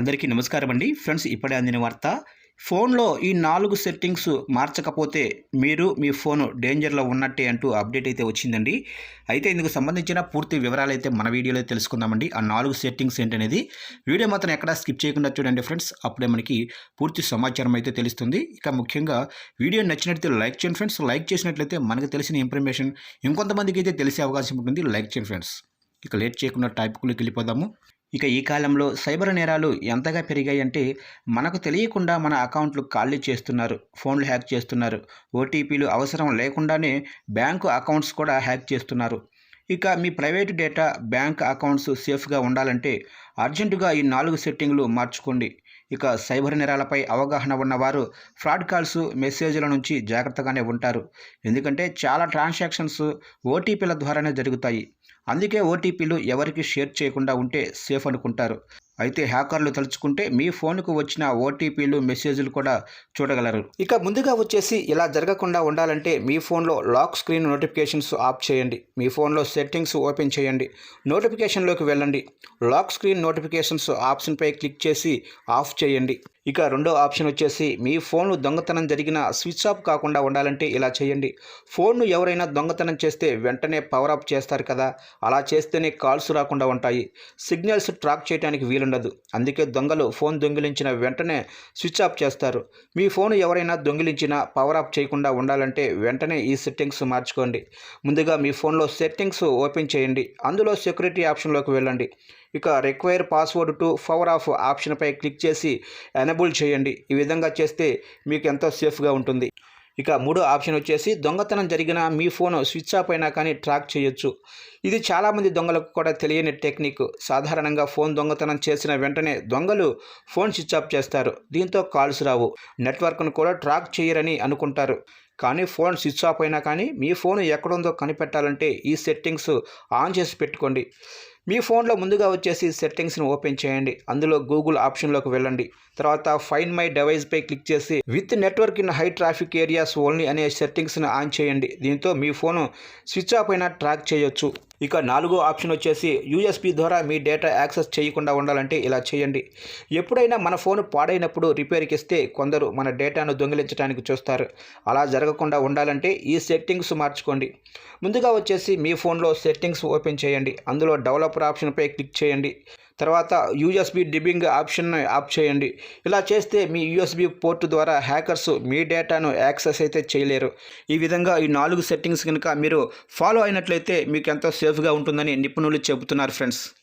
అందరికీ నమస్కారం అండి ఫ్రెండ్స్ ఇప్పుడే అందిన వార్త. ఫోన్లో ఈ నాలుగు సెట్టింగ్స్ మార్చకపోతే మీరు మీ ఫోన్ డేంజర్లో ఉన్నట్టే అంటూ అప్డేట్ అయితే వచ్చిందండి. అయితే ఇందుకు సంబంధించిన పూర్తి వివరాలు అయితే మన వీడియోలో తెలుసుకుందామండి. ఆ నాలుగు సెట్టింగ్స్ ఏంటనేది వీడియో మాత్రం ఎక్కడా స్కిప్ చేయకుండా చూడండి ఫ్రెండ్స్. అప్పుడే మనకి పూర్తి సమాచారం అయితే తెలుస్తుంది. ఇక ముఖ్యంగా వీడియో నచ్చినట్లయితే లైక్ చేయండి ఫ్రెండ్స్. లైక్ చేసినట్లయితే మనకు తెలిసిన ఇన్ఫర్మేషన్ ఇంకొంతమందికి అయితే తెలిసే అవకాశం ఉంటుంది. లైక్ చేయండి ఫ్రెండ్స్. ఇక లేట్ చేయకుండా టాపిక్లోకి వెళ్ళిపోదాము. ఇక ఈ కాలంలో సైబర్ నేరాలు ఎంతగా పెరిగాయంటే మనకు తెలియకుండా మన అకౌంట్లు ఖాళీ చేస్తున్నారు ఫోన్లు హ్యాక్ చేస్తున్నారు ఓటీపీలు అవసరం లేకుండానే బ్యాంకు అకౌంట్స్ కూడా హ్యాక్ చేస్తున్నారు. ఇక మీ ప్రైవేట్ డేటా బ్యాంక్ అకౌంట్స్ సేఫ్గా ఉండాలంటే అర్జెంటుగా ఈ నాలుగు సెట్టింగ్లు మార్చుకోండి. ఇక సైబర్ నేరాలపై అవగాహన ఉన్నవారు ఫ్రాడ్ కాల్స్ మెసేజ్ల నుంచి జాగ్రత్తగానే ఉంటారు. ఎందుకంటే చాలా ట్రాన్సాక్షన్స్ ఓటీపీల ద్వారానే జరుగుతాయి. అందుకే ఓటీపీలు ఎవరికి షేర్ చేయకుండా ఉంటే సేఫ్ అనుకుంటారు. అయితే హ్యాకర్లు తలుచుకుంటే మీ ఫోన్కు వచ్చిన ఓటీపీలు మెసేజ్లు కూడా చూడగలరు. ఇక ముందుగా వచ్చేసి ఇలా జరగకుండా ఉండాలంటే మీ ఫోన్లో లాక్ స్క్రీన్ నోటిఫికేషన్స్ ఆఫ్ చేయండి. మీ ఫోన్లో సెట్టింగ్స్ ఓపెన్ చేయండి. నోటిఫికేషన్లోకి వెళ్ళండి. లాక్ స్క్రీన్ నోటిఫికేషన్స్ ఆప్షన్పై క్లిక్ చేసి ఆఫ్ చేయండి. ఇక రెండో ఆప్షన్ వచ్చేసి మీ ఫోన్ దొంగతనం జరిగిన స్విచ్ ఆఫ్ కాకుండా ఉండాలంటే ఇలా చేయండి. ఫోన్ను ఎవరైనా దొంగతనం చేస్తే వెంటనే పవర్ ఆఫ్ చేస్తారు కదా. అలా చేస్తేనే కాల్స్ రాకుండా ఉంటాయి. సిగ్నల్స్ ట్రాక్ చేయడానికి వీలుండదు. అందుకే దొంగలు ఫోన్ దొంగిలించిన వెంటనే స్విచ్ ఆఫ్ చేస్తారు. మీ ఫోన్ ఎవరైనా దొంగిలించినా పవర్ ఆఫ్ చేయకుండా ఉండాలంటే వెంటనే ఈ సెట్టింగ్స్ మార్చుకోండి. ముందుగా మీ ఫోన్లో సెట్టింగ్స్ ఓపెన్ చేయండి. అందులో సెక్యూరిటీ ఆప్షన్లోకి వెళ్ళండి. ఇక require password to power off ఆప్షన్పై click చేసి ఎనబుల్ చేయండి. ఈ విధంగా చేస్తే మీకు ఎంతో సేఫ్గా ఉంటుంది. ఇక మూడో ఆప్షన్ వచ్చేసి దొంగతనం జరిగిన మీ ఫోన్ స్విచ్ ఆఫ్ అయినా కానీ ట్రాక్ చేయొచ్చు. ఇది చాలామంది దొంగలకు కూడా తెలియని టెక్నిక్ సాధారణంగా ఫోన్ దొంగతనం చేసిన వెంటనే దొంగలు ఫోన్ స్విచ్ ఆఫ్ చేస్తారు. దీంతో కాల్స్ రావు. నెట్వర్క్ను కూడా ట్రాక్ చేయరని అనుకుంటారు. కానీ ఫోన్ స్విచ్ ఆఫ్ అయినా కానీ మీ ఫోన్ ఎక్కడుందో కనిపెట్టాలంటే ఈ సెట్టింగ్స్ ఆన్ చేసి పెట్టుకోండి. మీ ఫోన్లో ముందుగా వచ్చేసి సెట్టింగ్స్ని ఓపెన్ చేయండి. అందులో గూగుల్ ఆప్షన్లోకి వెళ్ళండి. తర్వాత ఫైన్ మై డివైస్పై క్లిక్ చేసి with network in high traffic areas only అనే సెట్టింగ్స్ని ఆన్ చేయండి. దీంతో మీ ఫోన్ స్విచ్ ఆఫ్ అయినా ట్రాక్ చేయొచ్చు. ఇక నాలుగో ఆప్షన్ వచ్చేసి యూఎస్పి ద్వారా మీ డేటా యాక్సెస్ చేయకుండా ఉండాలంటే ఇలా చేయండి. ఎప్పుడైనా మన ఫోన్ పాడైనప్పుడు రిపేర్కి ఇస్తే కొందరు మన డేటాను దొంగిలించడానికి చూస్తారు. అలా జరగకుండా ఉండాలంటే ఈ సెట్టింగ్స్ మార్చుకోండి. ముందుగా వచ్చేసి మీ ఫోన్లో సెట్టింగ్స్ ఓపెన్ చేయండి. అందులో డెవలపర్ ఆప్షన్పై క్లిక్ చేయండి. తర్వాత యూఎస్బి డిబింగ్ ఆప్షన్ను ఆఫ్ చేయండి. ఇలా చేస్తే మీ యూఎస్బి పోర్ట్ ద్వారా హ్యాకర్స్ మీ డేటాను యాక్సెస్ అయితే చేయలేరు. ఈ విధంగా ఈ నాలుగు సెట్టింగ్స్ కనుక మీరు ఫాలో అయినట్లయితే మీకు ఎంతో సేఫ్గా ఉంటుందని నిపుణులు చెబుతున్నారు ఫ్రెండ్స్.